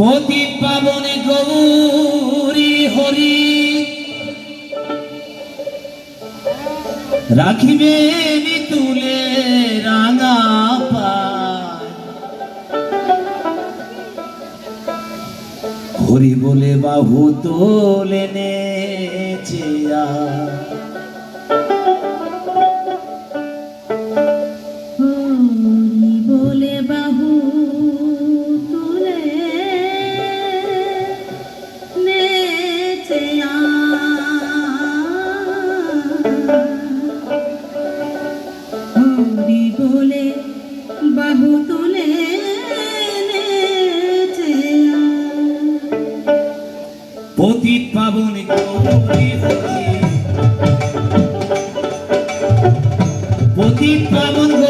পতি পাবনে গৌরী হরি। রাখিবে তুলে রাঙা পা হরি বলে বাহু তোলে নেচে পতিত পাবনে অতীত পাবন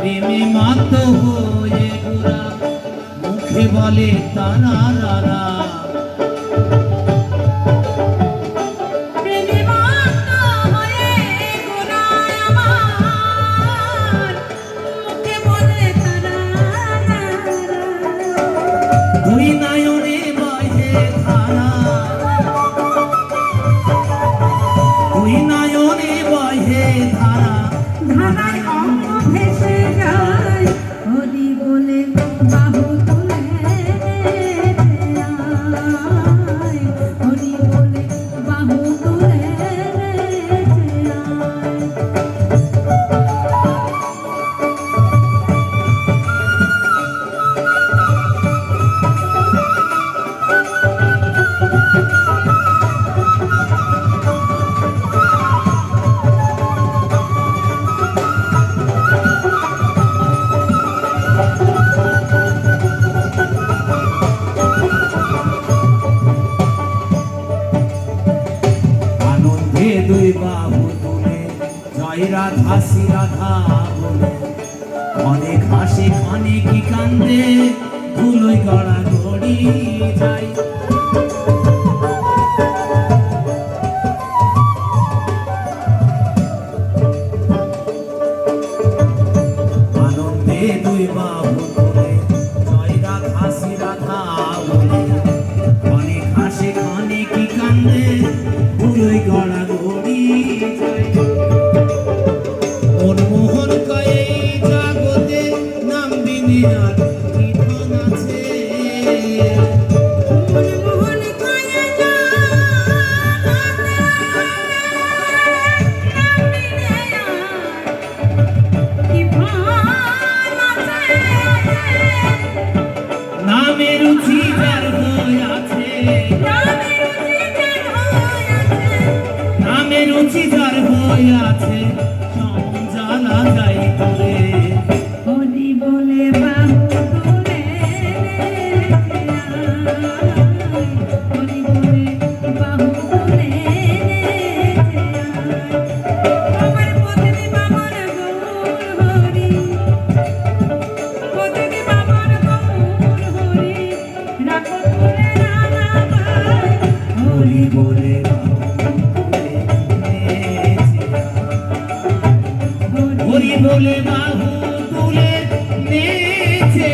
প্রেমে মাত হয়ে মুখে বলে তারা রারা রাধা শ্রী রাধা বলে। অনেক হাসে অনেক কান্দে ধুলোয় গড়া গড়ি যায়। যার বলে বাহু তুলে নেচে